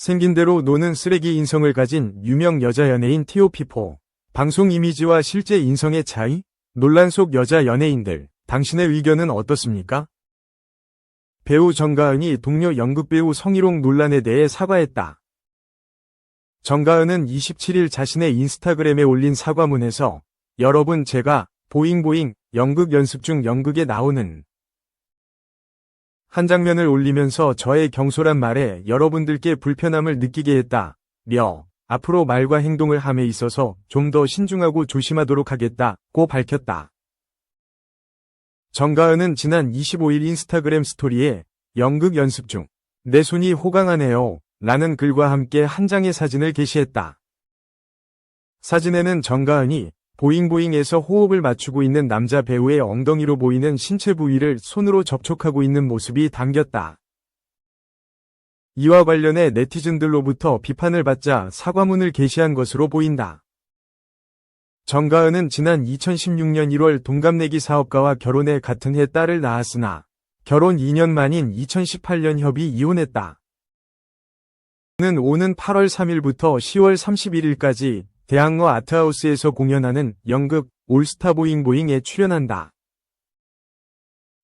생긴 대로 노는 쓰레기 인성을 가진 유명 여자 연예인 티오피포. 방송 이미지와 실제 인성의 차이? 논란 속 여자 연예인들, 당신의 의견은 어떻습니까? 배우 정가은이 동료 연극배우 성희롱 논란에 대해 사과했다. 정가은은 27일 자신의 인스타그램에 올린 사과문에서 여러분 제가 보잉보잉 연극 연습 중 연극에 나오는 한 장면을 올리면서 저의 경솔한 말에 여러분들께 불편함을 느끼게 했다. 며 앞으로 말과 행동을 함에 있어서 좀 더 신중하고 조심하도록 하겠다고 밝혔다. 정가은은 지난 25일 인스타그램 스토리에 연극 연습 중 내 손이 호강하네요 라는 글과 함께 한 장의 사진을 게시했다. 사진에는 정가은이 보잉보잉에서 호흡을 맞추고 있는 남자 배우의 엉덩이로 보이는 신체 부위를 손으로 접촉하고 있는 모습이 담겼다. 이와 관련해 네티즌들로부터 비판을 받자 사과문을 게시한 것으로 보인다. 정가은은 지난 2016년 1월 동갑내기 사업가와 결혼해 같은 해 딸을 낳았으나 결혼 2년 만인 2018년 협의 이혼했다. 는 오는 8월 3일부터 10월 31일까지 대학로 아트하우스에서 공연하는 연극 올스타 보잉보잉에 출연한다.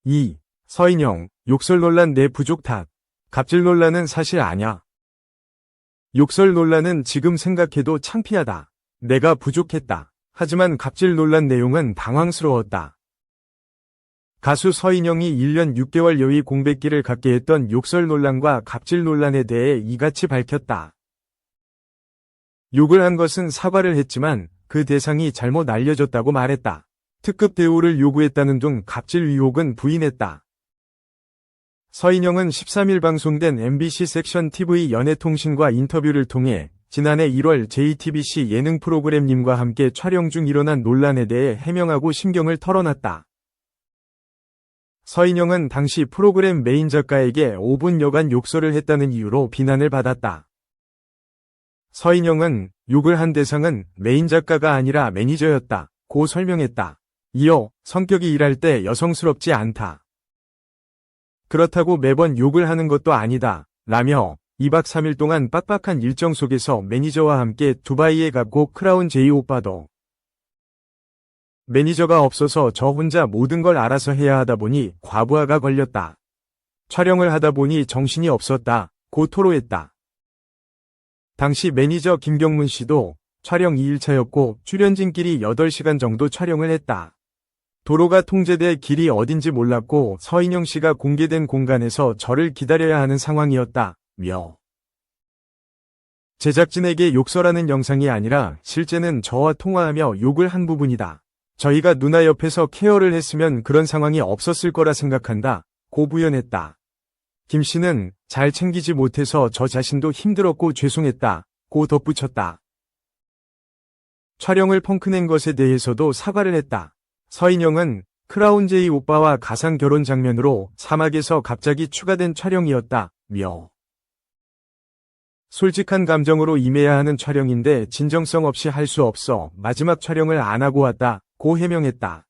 2. 서인영, 욕설 논란 내 부족 탓. 갑질 논란은 사실 아냐. 욕설 논란은 지금 생각해도 창피하다. 내가 부족했다. 하지만 갑질 논란 내용은 당황스러웠다. 가수 서인영이 1년 6개월 여의 공백기를 갖게 했던 욕설 논란과 갑질 논란에 대해 이같이 밝혔다. 욕을 한 것은 사과를 했지만 그 대상이 잘못 알려졌다고 말했다. 특급 대우를 요구했다는 등 갑질 의혹은 부인했다. 서인영은 13일 방송된 MBC 섹션 TV 연예통신과 인터뷰를 통해 지난해 1월 JTBC 예능 프로그램님과 함께 촬영 중 일어난 논란에 대해 해명하고 심경을 털어놨다. 서인영은 당시 프로그램 메인 작가에게 5분 여간 욕설을 했다는 이유로 비난을 받았다. 서인영은 욕을 한 대상은 메인 작가가 아니라 매니저였다. 고 설명했다. 이어 성격이 일할 때 여성스럽지 않다. 그렇다고 매번 욕을 하는 것도 아니다. 라며 2박 3일 동안 빡빡한 일정 속에서 매니저와 함께 두바이에 가고 크라운 제이 오빠도 매니저가 없어서 저 혼자 모든 걸 알아서 해야 하다 보니 과부하가 걸렸다. 촬영을 하다 보니 정신이 없었다. 고 토로했다. 당시 매니저 김경문 씨도 촬영 2일차였고 출연진끼리 8시간 정도 촬영을 했다. 도로가 통제돼 길이 어딘지 몰랐고 서인영 씨가 공개된 공간에서 저를 기다려야 하는 상황이었다. 며. 제작진에게 욕설하는 영상이 아니라 실제는 저와 통화하며 욕을 한 부분이다. 저희가 누나 옆에서 케어를 했으면 그런 상황이 없었을 거라 생각한다. 고 부연했다. 김 씨는 잘 챙기지 못해서 저 자신도 힘들었고 죄송했다. 고 덧붙였다. 촬영을 펑크낸 것에 대해서도 사과를 했다. 서인영은 크라운제이 오빠와 가상 결혼 장면으로 사막에서 갑자기 추가된 촬영이었다. 며. 솔직한 감정으로 임해야 하는 촬영인데 진정성 없이 할 수 없어 마지막 촬영을 안 하고 왔다. 고 해명했다.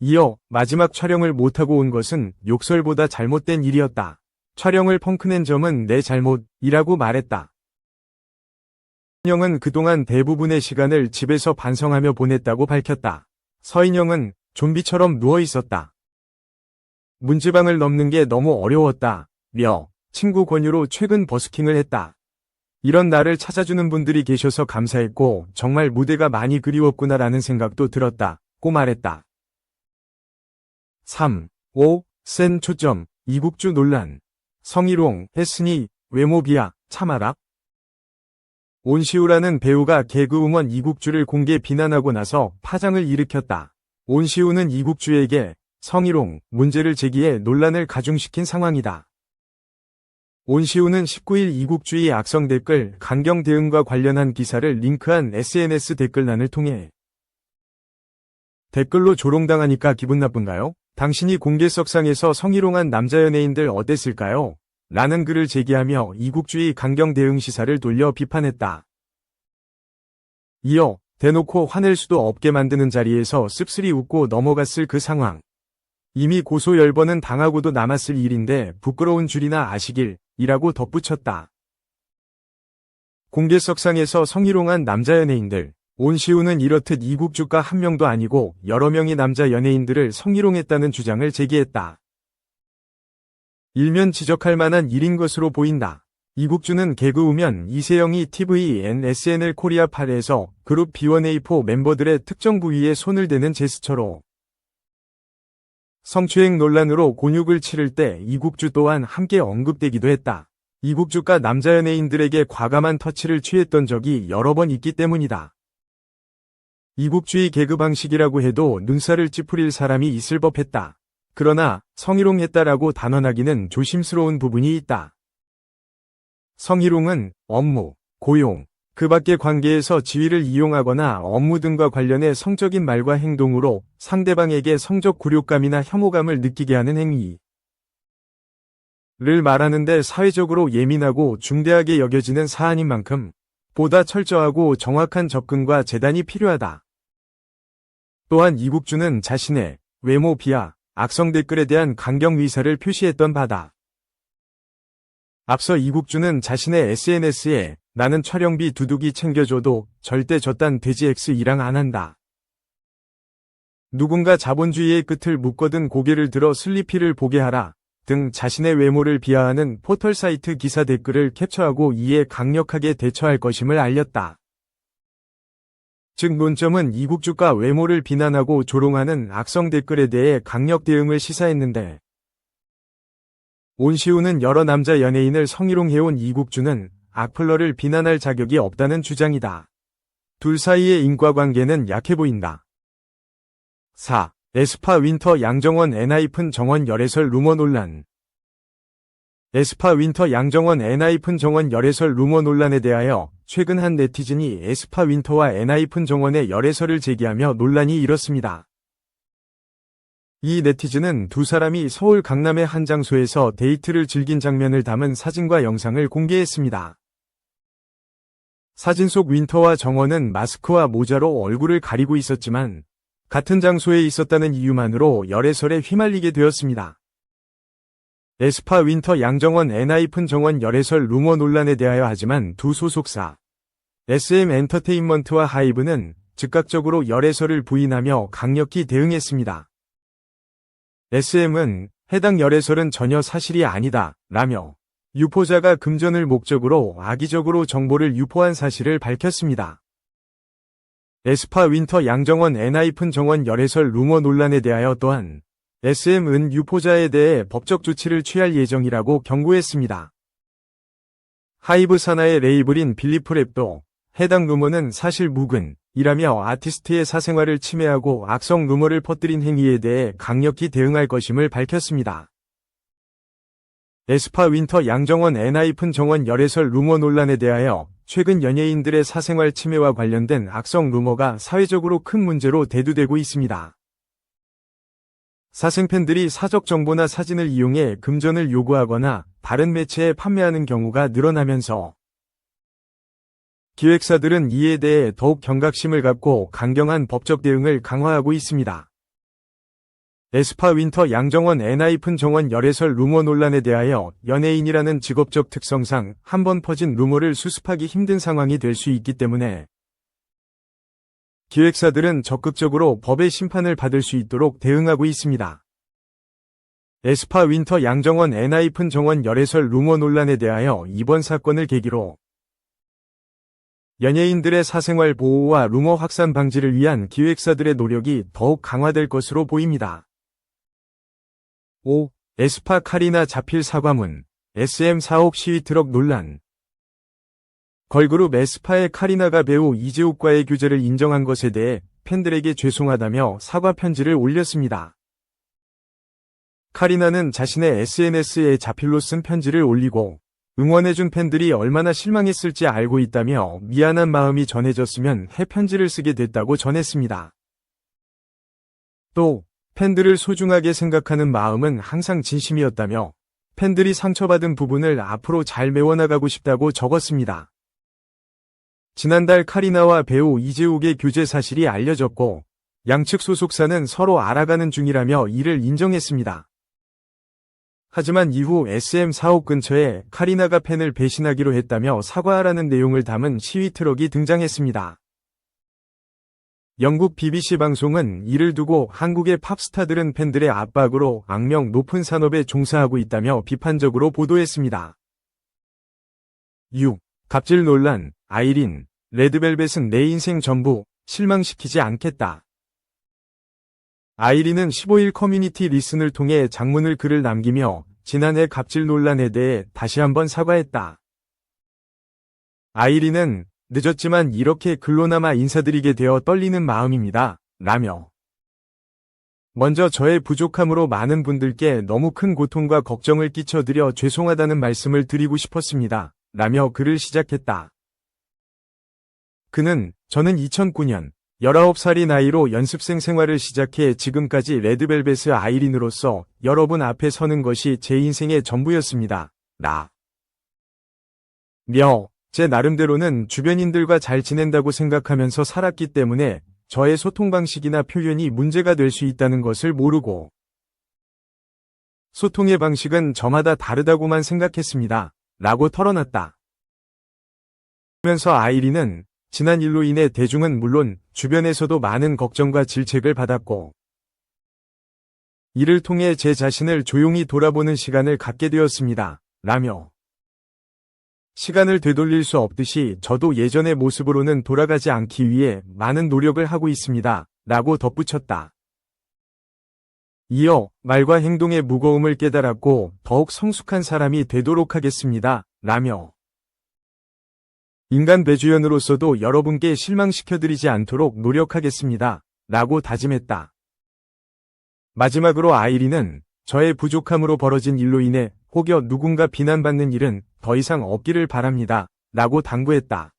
이어 마지막 촬영을 못하고 온 것은 욕설보다 잘못된 일이었다. 촬영을 펑크낸 점은 내 잘못이라고 말했다. 서인영은 그동안 대부분의 시간을 집에서 반성하며 보냈다고 밝혔다. 서인영은 좀비처럼 누워 있었다. 문지방을 넘는 게 너무 어려웠다. 며 친구 권유로 최근 버스킹을 했다. 이런 나를 찾아주는 분들이 계셔서 감사했고 정말 무대가 많이 그리웠구나라는 생각도 들었다. 고 말했다. 3. 5. 센 초점. 이국주 논란. 성희롱 했으니 외모 비하 참아라. 온시우라는 배우가 개그우먼 이국주를 공개 비난하고 나서 파장을 일으켰다. 온시우는 이국주에게 성희롱 문제를 제기해 논란을 가중시킨 상황이다. 온시우는 19일 이국주의 악성 댓글 강경 대응과 관련한 기사를 링크한 SNS 댓글란을 통해 댓글로 조롱당하니까 기분 나쁜가요? 당신이 공개석상에서 성희롱한 남자 연예인들 어땠을까요? 라는 글을 제기하며 이국주의 강경 대응 시사를 돌려 비판했다. 이어 대놓고 화낼 수도 없게 만드는 자리에서 씁쓸히 웃고 넘어갔을 그 상황. 이미 고소 열번은 당하고도 남았을 일인데 부끄러운 줄이나 아시길 이라고 덧붙였다. 공개석상에서 성희롱한 남자 연예인들. 온시우는 이렇듯 이국 주가 한 명도 아니고 여러 명의 남자 연예인들을 성희롱했다는 주장을 제기했다. 일면 지적할 만한 일인 것으로 보인다. 이국주는 개그 우면 이세영이 TVN SNL 코리아 8에서 그룹 B1A4 멤버들의 특정 부위에 손을 대는 제스처로 성추행 논란으로 곤욕을 치를 때 이국주 또한 함께 언급되기도 했다. 이국주가 남자 연예인들에게 과감한 터치를 취했던 적이 여러 번 있기 때문이다. 이국주의 개그 방식이라고 해도 눈살을 찌푸릴 사람이 있을 법했다. 그러나 성희롱했다라고 단언하기는 조심스러운 부분이 있다. 성희롱은 업무, 고용, 그 밖의 관계에서 지위를 이용하거나 업무 등과 관련해 성적인 말과 행동으로 상대방에게 성적 굴욕감이나 혐오감을 느끼게 하는 행위. 를 말하는데 사회적으로 예민하고 중대하게 여겨지는 사안인 만큼 보다 철저하고 정확한 접근과 재단이 필요하다. 또한 이국주는 자신의 외모 비하, 악성 댓글에 대한 강경 의사를 표시했던 바다. 앞서 이국주는 자신의 SNS에 나는 촬영비 두둑이 챙겨줘도 절대 저딴 돼지 X이랑 안 한다. 누군가 자본주의의 끝을 묶거든 고개를 들어 슬리피를 보게 하라 등 자신의 외모를 비하하는 포털 사이트 기사 댓글을 캡처하고 이에 강력하게 대처할 것임을 알렸다. 즉 논점은 이국 주가 외모를 비난하고 조롱하는 악성 댓글에 대해 강력 대응을 시사했는데 온시우는 여러 남자 연예인을 성희롱해온 이국주는 악플러를 비난할 자격이 없다는 주장이다. 둘 사이의 인과관계는 약해 보인다. 4. 에스파 윈터 양정원 엔하이픈 정원 열애설 루머 논란 에스파 윈터 양정원 엔하이픈 정원 열애설 루머 논란에 대하여 최근 한 네티즌이 에스파 윈터와 엔하이픈 정원의 열애설을 제기하며 논란이 일었습니다. 이 네티즌은 두 사람이 서울 강남의 한 장소에서 데이트를 즐긴 장면을 담은 사진과 영상을 공개했습니다. 사진 속 윈터와 정원은 마스크와 모자로 얼굴을 가리고 있었지만 같은 장소에 있었다는 이유만으로 열애설에 휘말리게 되었습니다. 에스파 윈터 양정원 엔하이픈 정원 열애설 루머 논란에 대하여 하지만 두 소속사 SM 엔터테인먼트와 하이브는 즉각적으로 열애설을 부인하며 강력히 대응했습니다. SM은 해당 열애설은 전혀 사실이 아니다 라며 유포자가 금전을 목적으로 악의적으로 정보를 유포한 사실을 밝혔습니다. 에스파 윈터 양정원 엔하이픈 정원 열애설 루머 논란에 대하여 또한 SM은 유포자에 대해 법적 조치를 취할 예정이라고 경고했습니다. 하이브 산하의 레이블인 빌리프랩도 해당 루머는 사실 무근, 이라며 아티스트의 사생활을 침해하고 악성 루머를 퍼뜨린 행위에 대해 강력히 대응할 것임을 밝혔습니다. 에스파 윈터 양정원 엔하이픈 정원 열애설 루머 논란에 대하여 최근 연예인들의 사생활 침해와 관련된 악성 루머가 사회적으로 큰 문제로 대두되고 있습니다. 사생팬들이 사적 정보나 사진을 이용해 금전을 요구하거나 다른 매체에 판매하는 경우가 늘어나면서 기획사들은 이에 대해 더욱 경각심을 갖고 강경한 법적 대응을 강화하고 있습니다. 에스파 윈터 양정원 엔하이픈 정원 열애설 루머 논란에 대하여 연예인이라는 직업적 특성상 한 번 퍼진 루머를 수습하기 힘든 상황이 될 수 있기 때문에 기획사들은 적극적으로 법의 심판을 받을 수 있도록 대응하고 있습니다. 에스파 윈터 양정원 엔하이픈 정원 열애설 루머 논란에 대하여 이번 사건을 계기로 연예인들의 사생활 보호와 루머 확산 방지를 위한 기획사들의 노력이 더욱 강화될 것으로 보입니다. 5. 에스파 카리나 자필 사과문 SM 4억 시위 트럭 논란 걸그룹 에스파의 카리나가 배우 이재욱과의 규제를 인정한 것에 대해 팬들에게 죄송하다며 사과 편지를 올렸습니다. 카리나는 자신의 SNS에 자필로 쓴 편지를 올리고 응원해준 팬들이 얼마나 실망했을지 알고 있다며 미안한 마음이 전해졌으면 해 편지를 쓰게 됐다고 전했습니다. 또 팬들을 소중하게 생각하는 마음은 항상 진심이었다며 팬들이 상처받은 부분을 앞으로 잘 메워나가고 싶다고 적었습니다. 지난달 카리나와 배우 이재욱의 교제 사실이 알려졌고 양측 소속사는 서로 알아가는 중이라며 이를 인정했습니다. 하지만 이후 SM 사옥 근처에 카리나가 팬을 배신하기로 했다며 사과하라는 내용을 담은 시위 트럭이 등장했습니다. 영국 BBC 방송은 이를 두고 한국의 팝스타들은 팬들의 압박으로 악명 높은 산업에 종사하고 있다며 비판적으로 보도했습니다. 6. 갑질 논란, 아이린, 레드벨벳은 내 인생 전부 실망시키지 않겠다. 아이린은 15일 커뮤니티 리슨을 통해 장문을 글을 남기며 지난해 갑질 논란에 대해 다시 한번 사과했다. 아이린은 늦었지만 이렇게 글로나마 인사드리게 되어 떨리는 마음입니다. 라며 먼저 저의 부족함으로 많은 분들께 너무 큰 고통과 걱정을 끼쳐드려 죄송하다는 말씀을 드리고 싶었습니다. 라며 글을 시작했다. 그는 저는 2009년 19살이 나이로 연습생 생활을 시작해 지금까지 레드벨벳의 아이린으로서 여러분 앞에 서는 것이 제 인생의 전부였습니다. 나. 며, 제 나름대로는 주변인들과 잘 지낸다고 생각하면서 살았기 때문에 저의 소통 방식이나 표현이 문제가 될 수 있다는 것을 모르고 소통의 방식은 저마다 다르다고만 생각했습니다. 라고 털어놨다. 면서 아이린은 지난 일로 인해 대중은 물론 주변에서도 많은 걱정과 질책을 받았고 이를 통해 제 자신을 조용히 돌아보는 시간을 갖게 되었습니다. 라며 시간을 되돌릴 수 없듯이 저도 예전의 모습으로는 돌아가지 않기 위해 많은 노력을 하고 있습니다. 라고 덧붙였다. 이어 말과 행동의 무거움을 깨달았고 더욱 성숙한 사람이 되도록 하겠습니다. 라며 인간 배주연으로서도 여러분께 실망시켜드리지 않도록 노력하겠습니다. 라고 다짐했다. 마지막으로 아이린은 저의 부족함으로 벌어진 일로 인해 혹여 누군가 비난받는 일은 더 이상 없기를 바랍니다. 라고 당부했다.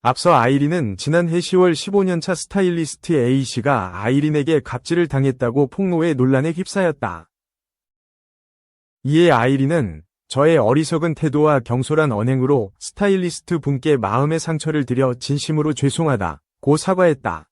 앞서 아이린은 지난해 10월 15년차 스타일리스트 A씨가 아이린에게 갑질을 당했다고 폭로해 논란에 휩싸였다. 이에 아이린은 저의 어리석은 태도와 경솔한 언행으로 스타일리스트 분께 마음의 상처를 드려 진심으로 죄송하다 고 사과했다.